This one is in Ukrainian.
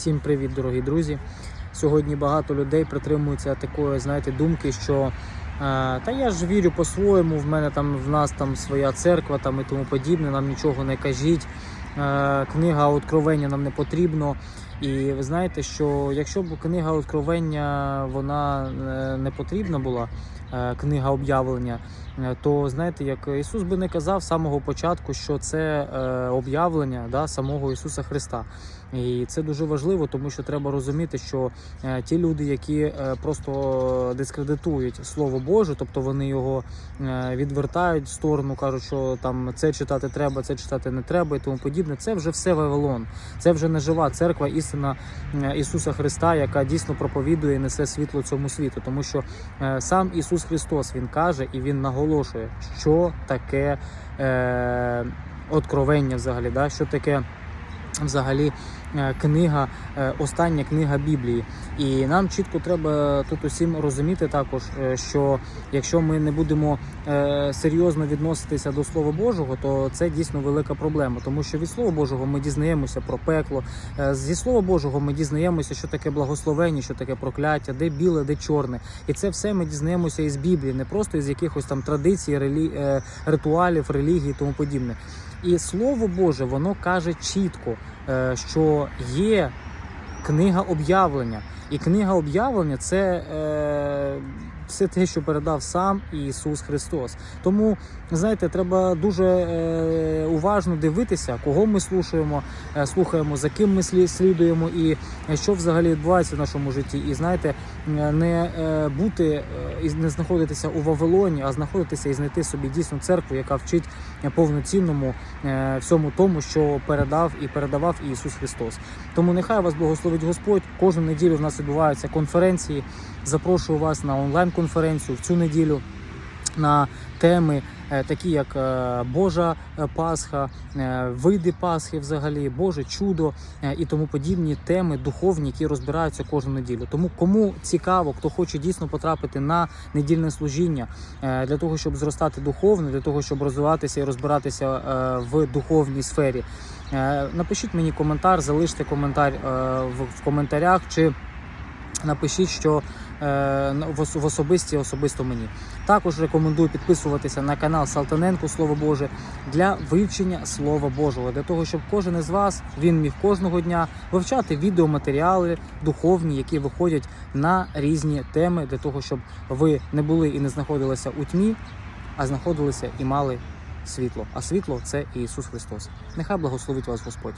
Всім привіт, дорогі друзі. Сьогодні багато людей притримуються такої, знаєте, думки, що е, та я ж вірю по-своєму, в мене там в нас там своя церква там і тому подібне, нам нічого не кажіть. Е, книга Откровення нам не потрібно. І ви знаєте, що якщо б книга Откровення вона е, не потрібна була, книга об'явлення, е, то знаєте, як Ісус би не казав з самого початку, що це е, об'явлення да, самого Ісуса Христа. І це дуже важливо, тому що треба розуміти, що е, ті люди, які е, просто дискредитують Слово Боже, тобто вони його е, відвертають в сторону, кажуть, що там це читати треба, це читати не треба і тому подібне. Це вже все Вавилон. Це вже не жива церква, істина е, Ісуса Христа, яка дійсно проповідує і несе світло цьому світу. Тому що е, сам Ісус Христос Він каже і Він наголошує, що таке е, откровення взагалі, да? що таке взагалі книга, е, остання книга Біблії. І нам чітко треба тут усім розуміти також, е, що якщо ми не будемо е, серйозно відноситися до Слова Божого, то це дійсно велика проблема, тому що від Слова Божого ми дізнаємося про пекло. Е, Зі Слова Божого ми дізнаємося, що таке благословення, що таке прокляття, де біле, де чорне. І це все ми дізнаємося із Біблії, не просто із якихось там традицій, релі... е, ритуалів, релігій і тому подібне. І Слово Боже, воно каже чітко, е, є книга об'явлення. І книга об'явлення це е, все те, що передав сам Ісус Христос. Тому, знаєте, треба дуже е, уважно дивитися, кого ми слухаємо, е, слухаємо, за ким ми слі- слідуємо і е, що взагалі відбувається в нашому житті. І знаєте, не е, бути і не знаходитися у Вавилоні, а знаходитися і знайти собі дійсно церкву, яка вчить повноцінному всьому тому, що передав і передавав Ісус Христос. Тому нехай вас благословить Господь. Кожну неділю в нас відбуваються конференції. Запрошую вас на онлайн-конференцію в цю неділю на теми, такі як е, Божа е, Пасха, е, види Пасхи, взагалі, Боже чудо е, і тому подібні теми духовні, які розбираються кожну неділю. Тому кому цікаво, хто хоче дійсно потрапити на недільне служіння е, для того, щоб зростати духовно, для того, щоб розвиватися і розбиратися е, в духовній сфері. Е, Напишіть мені коментар, залиште коментар е, в коментарях чи напишіть, що е, в особисті особисто мені. Також рекомендую підписуватися на канал Салтаненко Слово Боже для вивчення Слова Божого, для того, щоб кожен із вас він міг кожного дня вивчати відеоматеріали духовні, які виходять на різні теми, для того, щоб ви не були і не знаходилися у тьмі, а знаходилися і мали світло. А світло це Ісус Христос. Нехай благословить вас Господь.